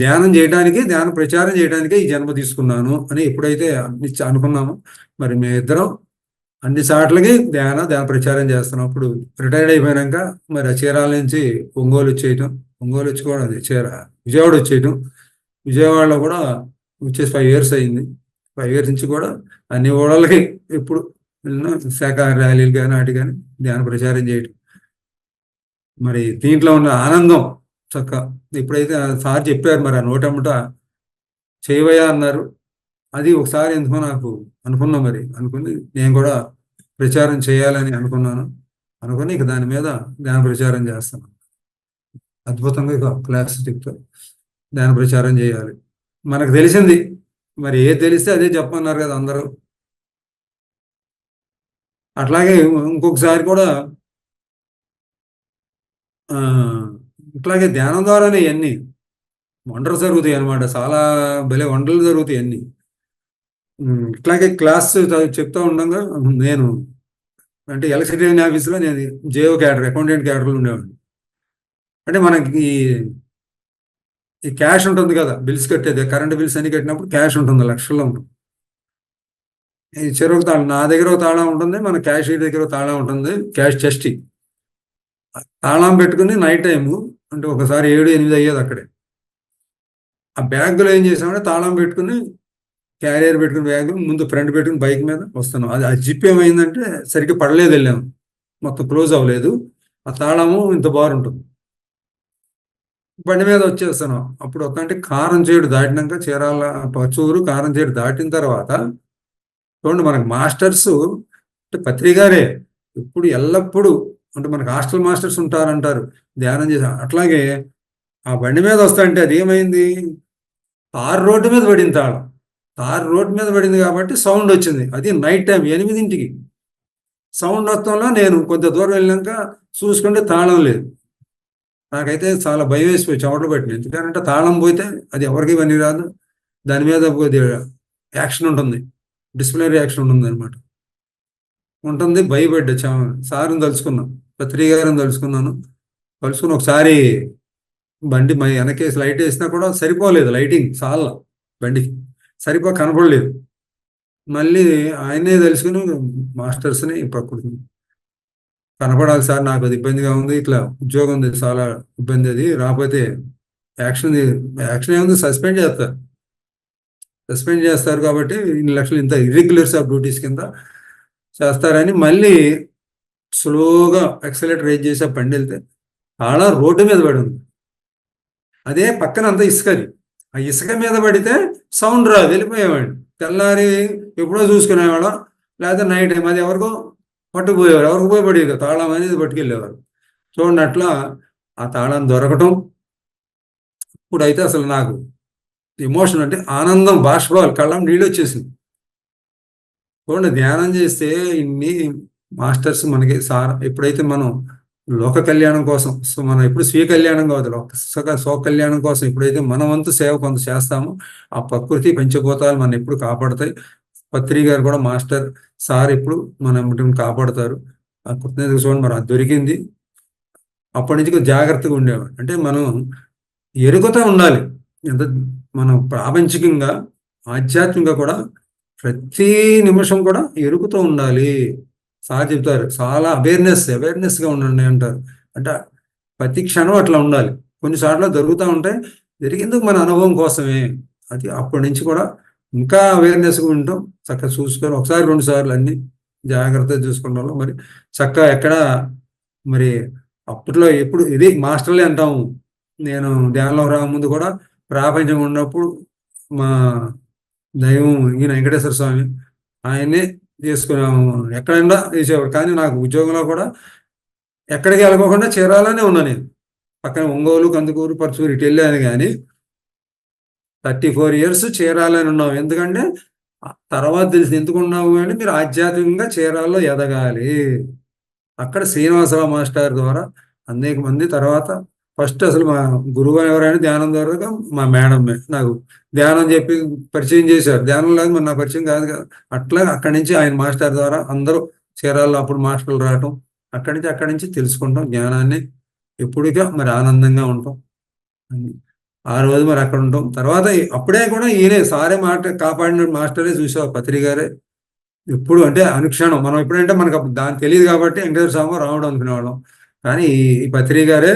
ధ్యానం చేయడానికి ధ్యాన ప్రచారం చేయడానికే ఈ జన్మ తీసుకున్నాను అని ఎప్పుడైతే అనుకున్నాము అనుకున్నామో మరి మేమిద్దరం అన్ని సార్లకి ధ్యాన ధ్యాన ప్రచారం చేస్తున్నాం. అప్పుడు రిటైర్డ్ అయిపోయాక మరి ఆ చీరాల నుంచి ఒంగోలు వచ్చేయటం. ఒంగోలు వచ్చి కూడా అది చీర విజయవాడ వచ్చేయటం. విజయవాడలో కూడా వచ్చేసి ఫైవ్ ఇయర్స్ అయింది. ఫైవ్ ఇయర్స్ నుంచి కూడా అన్ని ఓడలకి ఎప్పుడు వెళ్ళినా శాఖ ర్యాలీలు కానీ వాటి కానీ ధ్యాన ప్రచారం చేయటం. మరి దీంట్లో ఉన్న ఆనందం చక్క. ఎప్పుడైతే సార్ చెప్పారు మరి ఆ నోటమ్మట చేయవయ్యా అన్నారు. అది ఒకసారి ఎందుకో నాకు అనుకున్నా మరి. అనుకుని నేను కూడా ప్రచారం చేయాలని అనుకున్నాను. అనుకుని ఇక దాని మీద ధ్యాన ప్రచారం చేస్తాను. అద్భుతంగా ఇక క్లాస్ చెప్తా ధ్యాన ప్రచారం చేయాలి. మనకు తెలిసింది. మరి ఏది తెలిస్తే అదే చెప్పమన్నారు కదా అందరూ. అట్లాగే ఇంకొకసారి కూడా ఇట్లాగే ధ్యానం ద్వారానే ఇవన్నీ వండర్లు జరుగుతాయి అన్నమాట. చాలా భలే వండర్లు జరుగుతాయి అన్నీ ఇట్లాగే క్లాస్ చెప్తా ఉండగా నేను అంటే ఎలక్ట్రిసిటీ ఆఫీస్లో నేను జేఓ క్యాడర్ అకౌంటెంట్ క్యాడర్లో ఉండేవాడిని. అంటే మనకి ఈ- ఈ క్యాష్ ఉంటుంది కదా బిల్స్ కట్టేది. కరెంట్ బిల్స్ అన్ని కట్టినప్పుడు క్యాష్ ఉంటుంది లక్షల్లో ఉంటుంది. ఈ చెరువు తాళం నా దగ్గర తాళం ఉంటుంది మన క్యాషియర్ దగ్గర తాళం ఉంటుంది క్యాష్ చెస్టీ. తాళం పెట్టుకుని నైట్ టైము అంటే ఒకసారి ఏడు ఎనిమిది అయ్యేది అక్కడే. ఆ బ్యాగ్లో ఏం చేసామంటే తాళం పెట్టుకుని క్యారియర్ పెట్టుకుని బ్యాగ్ ముందు ఫ్రంట్ పెట్టుకుని బైక్ మీద వస్తున్నాం. అది ఆ జిప్ ఏమైందంటే సరిగ్గా పడలేదు వెళ్ళాము మొత్తం క్లోజ్ అవ్వలేదు. ఆ తాళము ఇంత బాగుంటుంది బండి మీద వచ్చేస్తున్నాం. అప్పుడు ఒక అంటే కారం చేడు దాటినాక చీరాల పచ్చూరు కారం చేడు దాటిన తర్వాత చూడండి మనకు మాస్టర్స్ అంటే పత్రికారే. ఇప్పుడు ఎల్లప్పుడూ అంటే మనకు హాస్టల్ మాస్టర్స్ ఉంటారంటారు. ధ్యానం చేసి అట్లాగే ఆ బండి మీద వస్తా అంటే అది ఏమైంది? తార్ రోడ్డు మీద పడింది తాళం. తార్ రోడ్డు మీద పడింది కాబట్టి సౌండ్ వచ్చింది. అది నైట్ టైం ఎనిమిదింటికి. సౌండ్ వస్తంలో నేను కొంత దూరం వెళ్ళాక చూసుకుంటే తాళం లేదు. నాకైతే చాలా భయం వేసిపోయి చెమటలు పట్టినాయి. ఎందుకంటే తాళం పోతే అది ఎవరికి పని రాదు. దాని మీద యాక్షన్ ఉంటుంది. డిస్ప్లే యాక్షన్ ఉంటుంది అనమాట ఉంటుంది. భయపడ్డా సార్ని తలుచుకున్నాం. పత్రి గారిని తలుచుకున్నాను. తలుచుకుని ఒకసారి బండి మా వెనకేసి లైట్ వేసినా కూడా సరిపోలేదు లైటింగ్ చాలా బండికి. సరిపో కనపడలేదు. మళ్ళీ ఆయనే తెలుసుకుని మాస్టర్స్ని ప్రకృతి కనపడాలి సార్ నాకు అది ఇబ్బందిగా ఉంది ఇట్లా ఉద్యోగం ఉంది చాలా ఇబ్బంది అది రాకపోతే యాక్షన్ యాక్షన్ ఏముంది సస్పెండ్ చేస్తారు సస్పెండ్ చేస్తారు కాబట్టి ఇన్ని లక్షలు ఇంత ఇర్రెగ్యులర్స్ ఆఫ్ డ్యూటీస్ కింద చేస్తారని మళ్ళీ స్లోగా ఎక్సలేటర్ రైజ్ చేసి ఆ బండి వెళ్తే ఆడ రోడ్డు మీద పడి ఉంది. అదే పక్కన అంతా ఇసుకది. ఆ ఇసుక మీద పడితే సౌండ్ రాదు వెళ్ళిపోయేవాడు తెల్లారి ఎప్పుడో చూసుకునేవాడు లేకపోతే నైట్ టైం అది ఎవరికో పట్టుకుపోయేవారు. ఎవరికి పోయి పడేది తాళం అనేది పట్టుకెళ్ళేవారు. చూడండి అట్లా ఆ తాళం దొరకటం. ఇప్పుడైతే అసలు నాకు ఎమోషన్ అంటే ఆనందం బాష్పాలు కళ్ళం నీళ్ళు వచ్చేసింది. చూడండి ధ్యానం చేస్తే ఇన్ని మాస్టర్స్ మనకి సార్ ఎప్పుడైతే మనం లోక కళ్యాణం కోసం సో మనం ఎప్పుడు స్వీయ కళ్యాణం కాదు లోక సుఖ స్వ కళ్యాణం కోసం ఎప్పుడైతే మన వంతు సేవ కొంత చేస్తామో ఆ ప్రకృతి పంచభూతాలు మనం ఎప్పుడు కాపాడతాయి. పత్రి గారు కూడా మాస్టర్ సార్ ఎప్పుడు మనం కాపాడతారు. ఆ కృతజ్ఞత చూడండి మరి అది దొరికింది. అప్పటి నుంచి జాగ్రత్తగా ఉండేవాడు అంటే మనం ఎరుగుతా ఉండాలి. ఎంత మనం ప్రాపంచికంగా ఆధ్యాత్మికంగా కూడా ప్రతి నిమిషం కూడా ఎరుగుతూ ఉండాలి. సార్ చెప్తారు. చాలా అవేర్నెస్ అవేర్నెస్గా ఉండండి అంటారు. అంటే ప్రతి క్షణం అట్లా ఉండాలి. కొన్నిసార్లు జరుగుతూ ఉంటాయి. జరిగేందుకు మన అనుభవం కోసమే. అది అప్పటి నుంచి కూడా ఇంకా అవేర్నెస్గా ఉంటాం చక్కగా చూసుకొని ఒకసారి రెండు సార్లు అన్ని జాగ్రత్తగా చూసుకుంటాం మరి చక్కగా ఎక్కడ మరి అప్పట్లో ఎప్పుడు ఇది మాస్టర్లే అంటాము. నేను ధ్యానంలో రా ముందు కూడా ప్రాపంచం ఉన్నప్పుడు మా దైవం ఈ వెంకటేశ్వర స్వామి ఆయనే చేసుకున్నాము ఎక్కడైనా చేసేవాడు కానీ నాకు ఉద్యోగంలో కూడా ఎక్కడికి వెళ్ళకోకుండా చేరాలనే ఉన్నా నేను. పక్కన ఒంగోలు కందుకూరు పరచూరు ఇటు వెళ్ళాను కానీ థర్టీ ఫోర్ ఇయర్స్ చేరాలని ఉన్నాం. ఎందుకంటే తర్వాత తెలిసి ఎందుకు ఉన్నాము అంటే మీరు ఆధ్యాత్మికంగా చేరాల్లో ఎదగాలి. అక్కడ శ్రీనివాసరావు మాస్టర్ ద్వారా అనేక మంది తర్వాత ఫస్ట్ అసలు మా గురువు ఎవరైనా ధ్యానం ద్వారా మా మేడమే నాకు ధ్యానం చెప్పి పరిచయం చేశారు. ధ్యానం లేదు మరి నా పరిచయం కాదు కదా. అట్లా అక్కడి నుంచి ఆయన మాస్టర్ ద్వారా అందరూ చీరాల్లో అప్పుడు మాస్టర్లు రావటం అక్కడి నుంచి అక్కడి నుంచి తెలుసుకుంటాం జ్ఞానాన్ని. ఎప్పుడుగా మరి ఆనందంగా ఉంటాం. ఆ రోజు మరి అక్కడ ఉంటాం. తర్వాత అప్పుడే కూడా ఈయనే సారే మాట కాపాడిన మాస్టరే చూసావు పత్రి గారే. ఎప్పుడు అంటే అనుక్షణం. మనం ఎప్పుడంటే మనకు దాని తెలియదు కాబట్టి వెంకటేశ్వర స్వామి రావడం అనుకునేవాళ్ళం. కానీ ఈ పత్రి గారే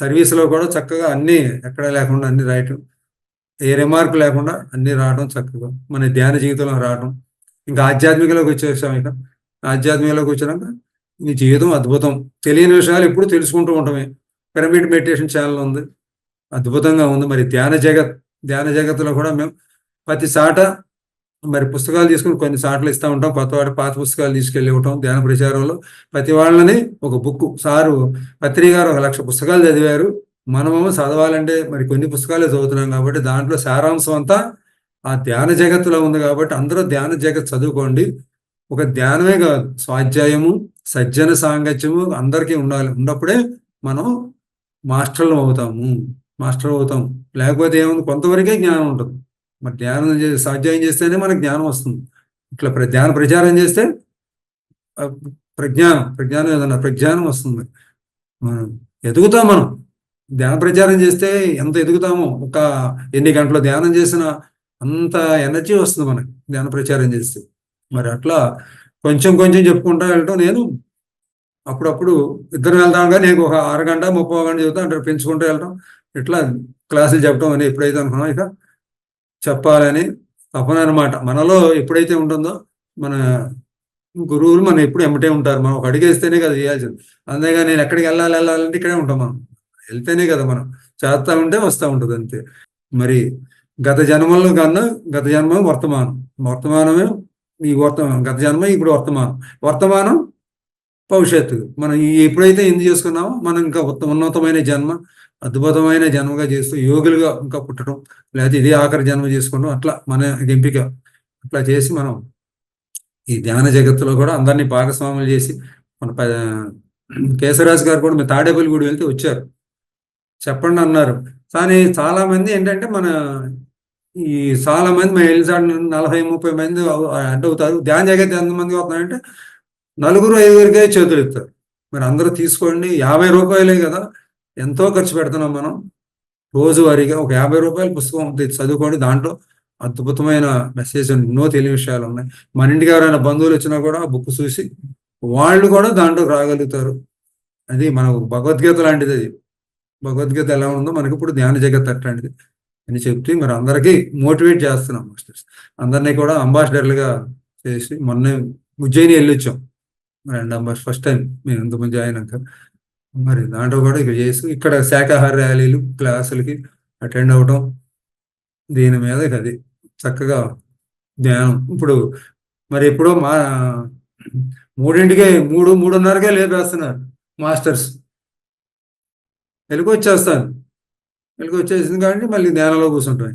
సర్వీస్లో కూడా చక్కగా అన్ని ఎక్కడ లేకుండా అన్ని రాయటం ఏ రిమార్క్ లేకుండా అన్ని రావడం చక్కగా మన ధ్యాన జీవితంలో రావడం. ఇంకా ఆధ్యాత్మికలోకి వచ్చేసాం ఇక. ఆధ్యాత్మికలోకి వచ్చినాక నీ జీవితం అద్భుతం. తెలియని విషయాలు ఎప్పుడు తెలుసుకుంటూ ఉంటామే పిరమిడ్ మెడిటేషన్ ఛానల్ ఉంది. అద్భుతంగా ఉంది. మరి ధ్యాన జగత్ ధ్యాన జగత్తులో కూడా మేము ప్రతి చాట మరి పుస్తకాలు తీసుకుని కొన్ని సార్లు ఇస్తూ ఉంటాం. కొత్త వాటి పాత పుస్తకాలు తీసుకెళ్ళి ఇవ్వటం ధ్యాన ప్రచారంలో. ప్రతి వాళ్ళని ఒక బుక్ సారు పత్రి గారు ఒక లక్ష పుస్తకాలు చదివారు. మనమేమో చదవాలంటే మరి కొన్ని పుస్తకాలే చదువుతున్నాం కాబట్టి దాంట్లో సారాంశం అంతా ఆ ధ్యాన జగత్తులో ఉంది కాబట్టి అందరూ ధ్యాన జగత్ చదువుకోండి. ఒక ధ్యానమే కాదు స్వాధ్యాయము సజ్జన సాంగత్యము అందరికీ ఉండాలి. ఉన్నప్పుడే మనం మాస్టర్లు అవుతాము మాస్టర్ అవుతాం. లేకపోతే ఏముంది? కొంతవరకే జ్ఞానం ఉంటుంది. మరి ధ్యానం చేసి స్వాధ్యాయం చేస్తేనే మనకు జ్ఞానం వస్తుంది. ఇట్లా ప్ర- ధ్యాన ప్రచారం చేస్తే ప్రజ్ఞానం ప్రజ్ఞానం ఏదన్నా ప్రజ్ఞానం వస్తుంది మనం ఎదుగుతాం మనం. ధ్యాన ప్రచారం చేస్తే ఎంత ఎదుగుతామో ఒక ఎన్ని గంటలు ధ్యానం చేసినా అంత ఎనర్జీ వస్తుంది మనకి ధ్యాన ప్రచారం చేస్తే. మరి అట్లా కొంచెం కొంచెం చెప్పుకుంటా వెళ్ళటం నేను అప్పుడప్పుడు ఇద్దరు వెళ్తాం కానీ నేను ఒక అరగంట ముప్పై గంట చెబుతా అంటే పెంచుకుంటూ వెళ్ళటం ఇట్లా క్లాసులు చెప్పడం అని ఎప్పుడైతే అనుకున్నాం ఇక చెప్పాలని తపన అనమాట మనలో ఎప్పుడైతే ఉంటుందో మన గురువులు మనం ఎప్పుడు ఎమ్మటే ఉంటారు. మనం ఒక అడిగేస్తేనే కదా చేయాల్సింది. అంతేగా నేను ఎక్కడికి వెళ్ళాలి వెళ్ళాలంటే ఇక్కడే ఉంటాం మనం. వెళ్తేనే కదా మనం. చేస్తా ఉంటే వస్తూ ఉంటుంది అంతే. మరి గత జన్మల్లో కన్నా గత జన్మ వర్తమానం. వర్తమానమే ఈ వర్తమానం. గత జన్మ ఇప్పుడు వర్తమానం. వర్తమానం భవిష్యత్తు. మనం ఎప్పుడైతే ఎందుకు చేసుకున్నామో మనం ఇంకా ఉత్త- ఉన్నతమైన జన్మ అద్భుతమైన జన్మగా చేస్తూ యోగులుగా ఇంకా పుట్టడం లేకపోతే ఇదే ఆఖరి జన్మ చేసుకోవడం అట్లా మన ఎంపిక అట్లా చేసి మనం ఈ ధ్యాన జగత్తులో కూడా అందరినీ భాగస్వాములు చేసి మన ప- కేశవరాజు గారు కూడా మేము తాడేపల్లి గుడి వెళ్తే వచ్చారు. చెప్పండి అన్నారు. కానీ చాలా మంది ఏంటంటే మన ఈ చాలా మంది మేము వెళ్ళి నలభై ముప్పై మంది అడ్డవుతారు ధ్యాన జగత్ ఎంతమంది అవుతున్నారంటే నలుగురు ఐదుగురికే చేతులు ఇస్తారు మరి అందరూ తీసుకోండి. యాభై రూపాయలే కదా. ఎంతో ఖర్చు పెడుతున్నాం మనం. రోజువారీగా ఒక యాభై రూపాయల పుస్తకం చదువుకోండి. దాంట్లో అద్భుతమైన మెసేజ్ ఎన్నో తెలియ విషయాలు ఉన్నాయి. మన ఇంటికి ఎవరైనా బంధువులు వచ్చినా కూడా ఆ బుక్ చూసి వాళ్ళు కూడా దాంట్లో రాగలుగుతారు. అది మనకు భగవద్గీత లాంటిది అది. భగవద్గీత ఎలా ఉందో మనకి ఇప్పుడు ధ్యాన జగత్ అట్లాంటిది. అని చెప్తే మరి అందరికీ మోటివేట్ చేస్తున్నాం మాస్టర్స్. అందరినీ కూడా అంబాసిడర్లుగా చేసి మొన్న ఉజ్జయిని వెళ్ళి వచ్చాం రెండు అంబాస్ ఫస్ట్ టైం మేము ఇంతకుముందు జాయిన్ అయ్యాక మరి దాంట్లో కూడా ఇక్కడ చేసి ఇక్కడ శాఖాహార ర్యాలీలు క్లాసులకి అటెండ్ అవ్వటం దీని మీద ఇక అది చక్కగా ధ్యానం ఇప్పుడు మరి ఎప్పుడో మా మూడింటికే మూడు మూడున్నరకే లేపేస్తున్నారు మాస్టర్స్. వెలుగు వచ్చేస్తాను వెలుగు వచ్చేసింది కాబట్టి మళ్ళీ ధ్యానంలో కూర్చుంటాం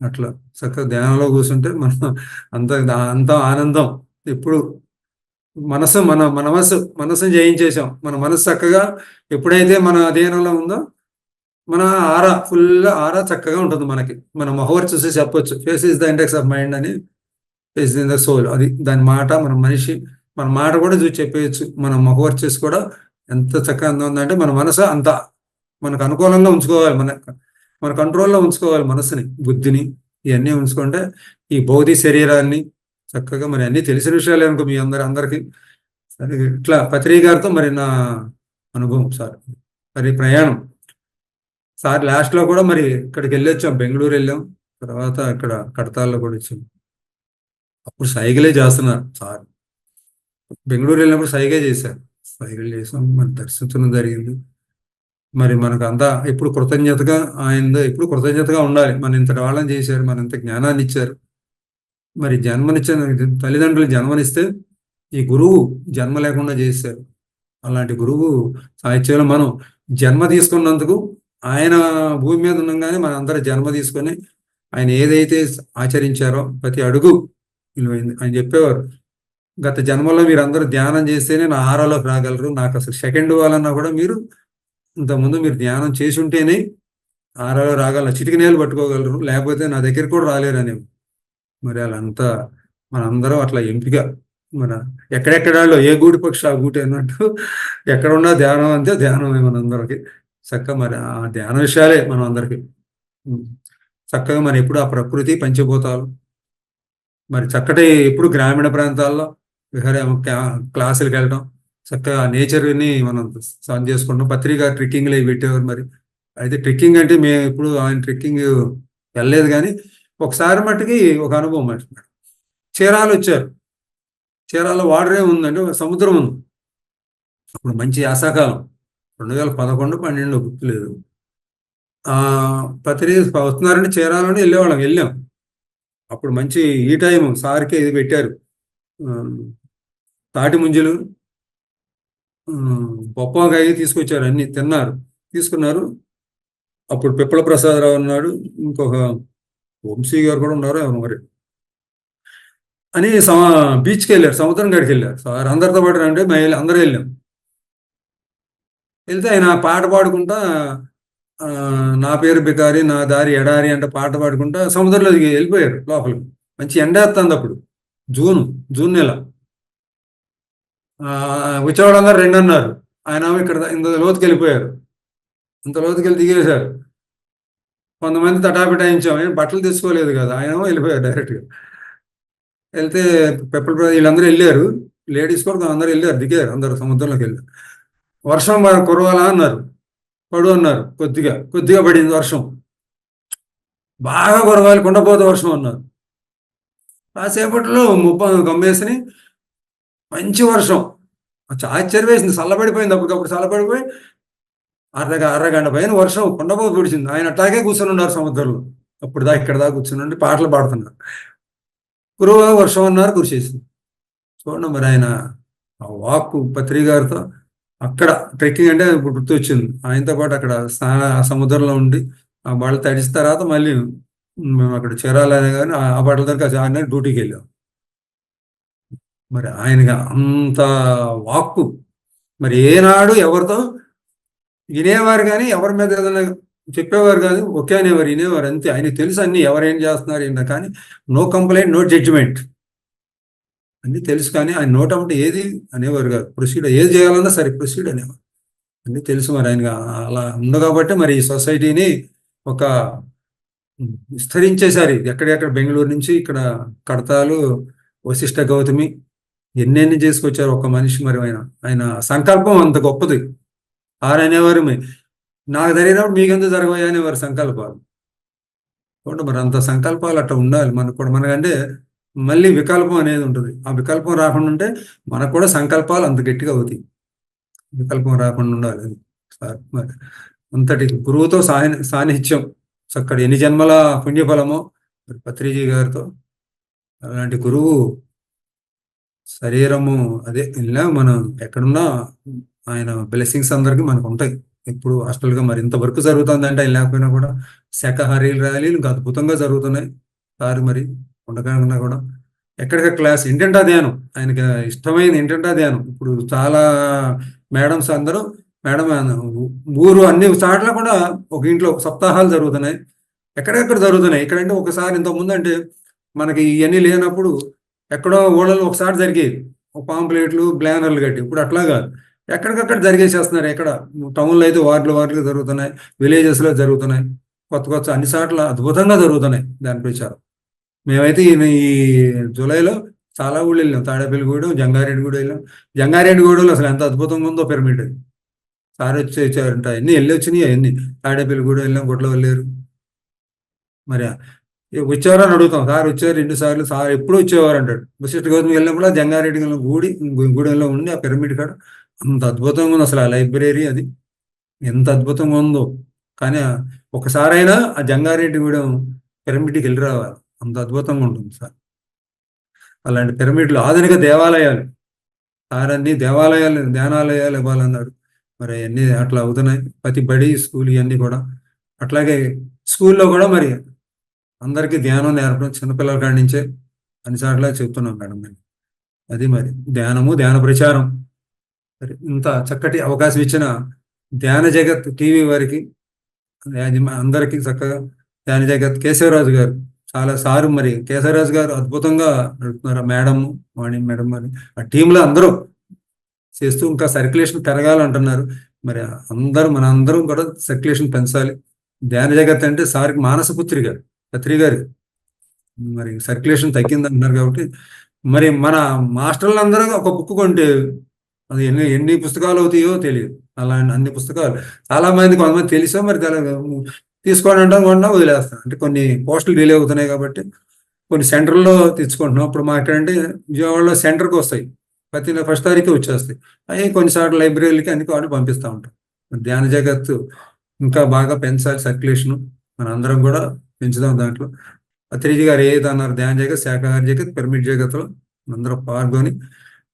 అట్లా చక్కగా ధ్యానంలో కూర్చుంటే మనం అంత అంత ఆనందం ఎప్పుడు మనసు మన మన మనసు మనసును జయించేసాం మన మనసు చక్కగా ఎప్పుడైతే మన అధీనంలో ఉందో మన ఆరా ఫుల్ ఆరా చక్కగా ఉంటుంది మనకి. మన మొహవర్ చూసి చెప్పొచ్చు. Face is the index of mind అని ఫేస్ ఇన్ ద సోల్ అది దాని మాట మన మనిషి మన మాట కూడా చూసి చెప్పేయచ్చు. మన మొహవర్ చూసి కూడా ఎంత చక్కగా ఉందంటే మన మనసు అంత మనకు అనుకూలంగా ఉంచుకోవాలి. మన మన కంట్రోల్లో ఉంచుకోవాలి మనసుని బుద్ధిని. ఇవన్నీ ఉంచుకుంటే ఈ భౌతిక శరీరాన్ని చక్కగా మరి అన్ని తెలిసిన విషయాలే అనుకో మీ అందరు అందరికి. సరే ఇట్లా పత్రిక గారితో మరి నా అనుభవం సార్ మరి ప్రయాణం. సార్ లాస్ట్లో కూడా మరి ఇక్కడికి వెళ్ళొచ్చాం బెంగళూరు వెళ్ళాం. తర్వాత ఇక్కడ కడతాల్లో కూడా వచ్చాం. అప్పుడు సైకిలే చేస్తున్నారు సార్. బెంగళూరు వెళ్ళినప్పుడు సైకిల్ చేశారు. సైకిల్ చేసాం మరి దర్శించడం జరిగింది. మరి మనకు అంతా ఎప్పుడు కృతజ్ఞతగా ఆయన ఎప్పుడు కృతజ్ఞతగా ఉండాలి. మన ఇంత వాళ్ళని చేశారు మన ఇంత జ్ఞానాన్ని ఇచ్చారు. మరి జన్మనిచ్చిన తల్లిదండ్రులు జన్మనిస్తే ఈ గురువు జన్మ లేకుండా చేశారు. అలాంటి గురువు సాహిత్యంలో మనం జన్మ తీసుకున్నందుకు ఆయన భూమి మీద ఉండగానే మన అందరం జన్మ తీసుకొని ఆయన ఏదైతే ఆచరించారో ప్రతి అడుగు విలువైంది ఆయన చెప్పేవారు గత జన్మలో మీరు అందరూ ధ్యానం చేస్తేనే నా ఆరాలోకి రాగలరు. నాకు అసలు సెకండ్ వాళ్ళన్నా కూడా మీరు ఇంతకుముందు మీరు ధ్యానం చేసి ఉంటేనే ఆరాలో రాగలరు చిటికి నేలు పట్టుకోగలరు. లేకపోతే నా దగ్గర కూడా రాలేరు అనేవి మరి వాళ్ళంతా మనందరం అట్లా ఎంపిక. మన ఎక్కడెక్కడాలో ఏ గూడి పక్షి ఆ గూటి అన్నట్టు ఎక్కడున్నా ధ్యానం అంతే ధ్యానమే మనందరికి. చక్కగా మరి ఆ ధ్యాన విషయాలే మనం అందరికి చక్కగా మరి ఎప్పుడు ఆ ప్రకృతి పంచభూతాలు. మరి చక్కటి ఎప్పుడు గ్రామీణ ప్రాంతాల్లో విహార క్లా- క్లాసులకు వెళ్ళడం చక్కగా నేచర్ని మనం సాన్ చేసుకుంటాం. పత్రిక ట్రెక్కింగ్లు అవి పెట్టేవారు మరి. అయితే ట్రెక్కింగ్ అంటే మేము ఇప్పుడు ఆయన ట్రెక్కింగ్ వెళ్ళలేదు కానీ ఒకసారి మట్టుకి ఒక అనుభవం మాట చీరాలు వచ్చారు. చీరాల వాటర్ ఉందంటే ఒక సముద్రం ఉంది. అప్పుడు మంచి యాసాకాలం. రెండు వేల పదకొండు పన్నెండు గుర్తులేదు. లేదు పత్రి వస్తున్నారంటే చీరాలని వెళ్ళేవాళ్ళం వెళ్ళాం. అప్పుడు మంచి ఈ టైం సార్కే ఇది పెట్టారు. తాటి ముంజలు బొప్పాకాయ తీసుకొచ్చారు అన్ని తిన్నారు. తీసుకున్నారు. అప్పుడు పిప్పల ప్రసాదరావు ఉన్నాడు ఇంకొక వంశీ గారు కూడా ఉన్నారు ఎవరు మరి. అని సమ బీచ్కి వెళ్ళారు సముద్రం గడికి వెళ్ళారు. సార్ అందరితో పాటు అంటే మేము అందరూ వెళ్ళాం. వెళ్తే ఆయన పాట పాడుకుంటా నా పేరు బికారి నా దారి ఎడారి అంటే పాట పాడుకుంటా సముద్రంలో వెళ్ళిపోయారు లోపలికి. మంచి ఎండ వేస్తుంది అప్పుడు జూన్ జూన్ నెల. ఆ, వచ్చేవాళ్ళందరూ రెండు అన్నారు ఆయన ఇక్కడ ఇంత లోతుకి వెళ్ళిపోయారు. ఇంత లోతుకి వెళ్ళి దిగేశారు. కొంతమంది తటాపిటాయించాం. ఆయన బట్టలు తీసుకోలేదు కదా. ఆయన వెళ్ళిపోయారు డైరెక్ట్గా. వెళ్తే పెప్పల వీళ్ళందరూ వెళ్ళారు. లేడీస్ కూడా అందరూ వెళ్ళారు. దిగారు. అందరూ సముద్రంలోకి వెళ్ళారు. వర్షం కురవాలా అన్నారు. పడు అన్నారు. కొద్దిగా. కొద్దిగా పడింది వర్షం. బాగా కురవాలి. కుండపోత వర్షం అన్నారు. కాసేపట్లో ముప్ప గమ్మేసి మంచి వర్షం. ఆశ్చర్య వేసింది చల్లబడిపోయింది. అప్పటికప్పుడు చల్లబడిపోయి అరగ అరగంట పైన వర్షం కుండపోత పొడిచింది ఆయన అట్లాగే కూర్చొని ఉన్నారు సముద్రంలో. అప్పుడు దా ఇక్కడ దాకా కూర్చొని ఉండి పాటలు పాడుతున్నారు. గురువు వర్షం అన్నారు కురిసేసింది చూడండి మరి ఆయన ఆ వాక్ పత్రి గారితో అక్కడ ట్రెక్కింగ్ అంటే ఇప్పుడు గుర్తొచ్చింది. ఆయనతో పాటు అక్కడ స్నాన సముద్రంలో ఉండి ఆ వాళ్ళు తడిసిన తర్వాత మళ్ళీ మేము అక్కడ చేరాలనే కానీ ఆ ఆ బట్టల దగ్గర ఆయన డ్యూటీకి వెళ్ళాం. మరి ఆయనకి అంత వాక్కు. మరి ఏనాడు ఎవరితో వినేవారు కానీ ఎవరి మీద ఏదైనా చెప్పేవారు కాదు ఒకే అనేవారు వినేవారు అంతే. ఆయన తెలుసు అన్ని ఎవరేం చేస్తున్నారు ఏంటో కానీ నో కంప్లైంట్ నో జడ్జిమెంట్. అన్ని తెలుసు కానీ ఆయన నోట అంటే ఏది అనేవారు కాదు. ప్రొసీడ్ ఏది చేయాలన్నా సరే ప్రొసీడ్ అనేవారు. అన్ని తెలుసు మరి ఆయన అలా ఉంది కాబట్టి మరి ఈ సొసైటీని ఒక విస్తరించేశారు. ఎక్కడెక్కడ? బెంగళూరు నుంచి ఇక్కడ కడతాలు వశిష్ఠ గౌతమి ఎన్నెన్ని చేసుకొచ్చారు ఒక మనిషి మరి ఆయన. ఆయన సంకల్పం అంత గొప్పది. ఆరు అనేవారు నాకు జరిగినప్పుడు మీకెందుకు జరగబోయా అనేవారు సంకల్పాలు. చూడండి మరి అంత సంకల్పాలు అట్లా ఉండాలి. మనకు కూడా మనకంటే మళ్ళీ వికల్పం అనేది ఉంటుంది. ఆ వికల్పం రాకుండా ఉంటే మనకు కూడా సంకల్పాలు అంత గట్టిగా అవుతాయి. వికల్పం రాకుండా ఉండాలి అది. సార్ మరి అంతటి గురువుతో సాహి సాన్నిహిత్యం. చక్కటి ఎన్ని జన్మల పుణ్యఫలమో మరి పత్రిజీ గారితో. అలాంటి గురువు శరీరము అదే. ఇలా మనం ఎక్కడున్నా ఆయన బ్లెస్సింగ్స్ అందరికీ మనకు ఉంటాయి ఇప్పుడు హాస్టల్గా మరి ఇంతవరకు జరుగుతుందంటే ఆయన లేకపోయినా కూడా శాఖాహారీ ర్యాలీలు ఇంకా అద్భుతంగా జరుగుతున్నాయి. సార్ మరి ఉండకుండా కూడా. ఎక్కడికి క్లాస్ ఏంటంటే ధ్యానం. ఆయనకి ఇష్టమైన ఏంటంటే ధ్యానం. ఇప్పుడు చాలా మేడమ్స్ అందరూ మేడం ఊరు అన్ని చాట్ల కూడా ఒక ఇంట్లో సప్తాహాలు జరుగుతున్నాయి. ఎక్కడెక్కడ జరుగుతున్నాయి? ఎక్కడంటే ఒకసారి ఇంతకుముందు అంటే మనకి ఇవన్నీ లేనప్పుడు ఎక్కడో ఊళ్ళలో ఒకసారి జరిగేది ఒక పాంప్లెట్లు బ్లానర్లు కట్టి. ఇప్పుడు అట్లా కాదు. ఎక్కడికక్కడ జరిగేసేస్తున్నారు. ఎక్కడ? టౌన్లో అయితే వార్డులు వార్డులు జరుగుతున్నాయి. విలేజెస్లో జరుగుతున్నాయి. కొత్త కొత్త అన్ని చోట్ల అద్భుతంగా జరుగుతున్నాయి దాని ప్రచారం. మేమైతే ఈ ఈ జూలైలో చాలా ఊళ్ళు వెళ్ళాం. తాడేపల్లిగూడెం జంగారెడ్డిగూడెం వెళ్ళాం. జంగారెడ్డిగూడెంలో అసలు ఎంత అద్భుతంగా ఉందో పిరమిడ్ అది. సార్ వచ్చి వచ్చారంట అన్నీ వెళ్ళి వచ్చినాయి అవన్నీ. తాడేపల్లిగూడెం వెళ్ళాం గుడ్ల వెళ్ళారు. మరి వచ్చారు అని అడుగుతాం. సార్ వచ్చారు రెండు సార్లు. సార్ ఎప్పుడు వచ్చేవారు అంటాడు వశిష్ఠ గౌతమి వెళ్ళినప్పుడు జంగారెడ్డి గూడి గూడెంలో ఉండి ఆ పిరమిడ్ కాడ అంత అద్భుతంగా ఉంది అసలు ఆ లైబ్రరీ అది. ఎంత అద్భుతంగా ఉందో. కానీ ఒకసారైనా ఆ జంగారెడ్డి గూడెం పిరమిడ్కి వెళ్ళి రావాలి. అంత అద్భుతంగా ఉంటుంది సార్. అలాంటి పిరమిడ్లు ఆధునిక దేవాలయాలు. సార్ అన్ని దేవాలయాలు ధ్యానాలయాలు ఇవ్వాలన్నారు. మరి అన్ని అట్లా అవుతున్నాయి. ప్రతి బడి స్కూల్ ఇవన్నీ కూడా. అట్లాగే స్కూల్లో కూడా మరి అందరికీ ధ్యానం నేర్పడం చిన్నపిల్లల కాడి నుంచే అన్నిసార్లు చెప్తున్నాం మేడం నేను. అది మరి ధ్యానము ధ్యాన ప్రచారం. మరి ఇంత చక్కటి అవకాశం ఇచ్చిన ధ్యాన జగత్ టీవీ వారికి అందరికీ చక్కగా ధ్యాన జగత్ కేశవరాజు గారు చాలా సారు మరి. కేశవరాజు గారు అద్భుతంగా నడుపుతున్నారు ఆ మేడం వాణి మేడం అని. ఆ టీంలో అందరూ చేస్తూ ఇంకా సర్క్యులేషన్ పెరగాలంటున్నారు. మరి అందరూ మన అందరం కూడా సర్క్యులేషన్ పెంచాలి. ధ్యాన జగత్ అంటే సార్కి మానస గారు పత్రి గారు. మరి సర్క్యులేషన్ తగ్గిందంటున్నారు కాబట్టి మరి మన మాస్టర్లందరూ ఒక బుక్ కొంటే అది ఎన్ని ఎన్ని పుస్తకాలు అవుతాయో తెలియదు. అలా అన్ని పుస్తకాలు. చాలా మంది కొంతమంది తెలుసో మరి తీసుకోండి అంటాం కొన్నా వదిలేస్తాం. అంటే కొన్ని పోస్టులు డిలే అవుతున్నాయి కాబట్టి కొన్ని సెంటర్లో తెచ్చుకుంటున్నాం. ఇప్పుడు మా అంటే విజయవాడలో సెంటర్కి వస్తాయి. ప్రతి నెల ఫస్ట్ తారీఖు వచ్చేస్తాయి. అవి కొన్నిసార్లు లైబ్రరీలకి అన్ని వాటి పంపిస్తూ ఉంటాం. ధ్యాన జగత్తు ఇంకా బాగా పెంచాలి సర్క్యులేషన్ మన అందరం కూడా పెంచుదాం దాంట్లో. అత్రిజీ గారు ఏదైతే అన్నారు ధ్యాన జగత్ శాఖాహార జగత్ పిరమిడ్ జగత్లో అందరం పాల్గొని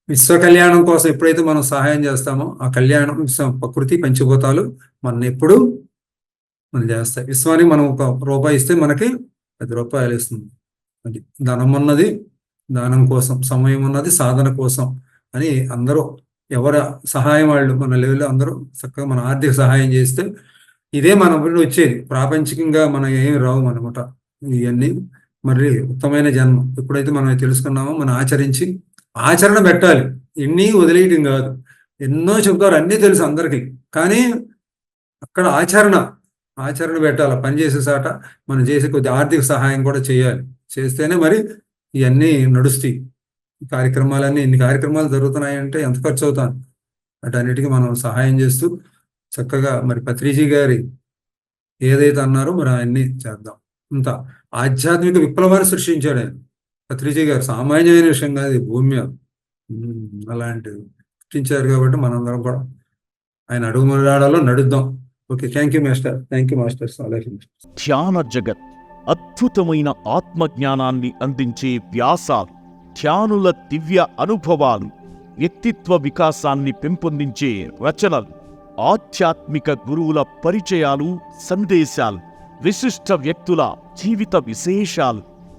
విశ్వ కళ్యాణం కోసం ఎప్పుడైతే మనం సహాయం చేస్తామో ఆ కళ్యాణం ప్రకృతి పంచభూతాలు మన ఎప్పుడు మనం చేస్తాయి. విశ్వానికి మనం ఒక రూపాయి ఇస్తే మనకి పది రూపాయలు ఇస్తుంది. అది ధనం ఉన్నది దానం కోసం సమయం ఉన్నది సాధన కోసం అని అందరూ ఎవరి సహాయం వాళ్ళు మన లెవెల్లో అందరూ చక్కగా మన ఆర్థిక సహాయం చేస్తే ఇదే మన వచ్చేది. ప్రాపంచికంగా మనం ఏమి రావు అనమాట ఇవన్నీ మరి ఉత్తమైన జన్మ. ఎప్పుడైతే మనం తెలుసుకున్నామో మనం ఆచరించి ఆచరణ పెట్టాలి. ఎన్ని వదిలేయటం కాదు. ఎన్నో చెబుతారు అన్నీ తెలుసు అందరికీ. కానీ అక్కడ ఆచరణ ఆచరణ పెట్టాలి. పని చేసే సాట మనం చేసే కొద్ది ఆర్థిక సహాయం కూడా చేయాలి. చేస్తేనే మరి ఇవన్నీ నడుస్తాయి. కార్యక్రమాలన్నీ ఇన్ని కార్యక్రమాలు జరుగుతున్నాయంటే ఎంత ఖర్చు అవుతాను వాటన్నిటికీ మనం సహాయం చేస్తూ చక్కగా మరి పత్రిజీ గారి ఏదైతే అన్నారో మరి అవన్నీ చేద్దాం. ఇంత ఆధ్యాత్మిక విప్లవాన్ని సృష్టించాడు ఆయన. పత్రిజీ గారు సామాన్యమైన విషయం కాదు భూమి మీద ఉమ్, కాబట్టి మనందరం కూడా ఆయన అడుగు మొదలాడాలో నడుద్దాం. Okay thank you master thank you master ధ్యాన జగత్ అద్భుతమైన ఆత్మజ్ఞానాన్ని అందించే వ్యాసాలు ధ్యానుల దివ్య అనుభవాలు వ్యక్తిత్వ వికాసాన్ని పెంపొందించే రచనలు ఆధ్యాత్మిక గురువుల పరిచయాలు సందేశాలు విశిష్ట వ్యక్తుల జీవిత విశేషాలు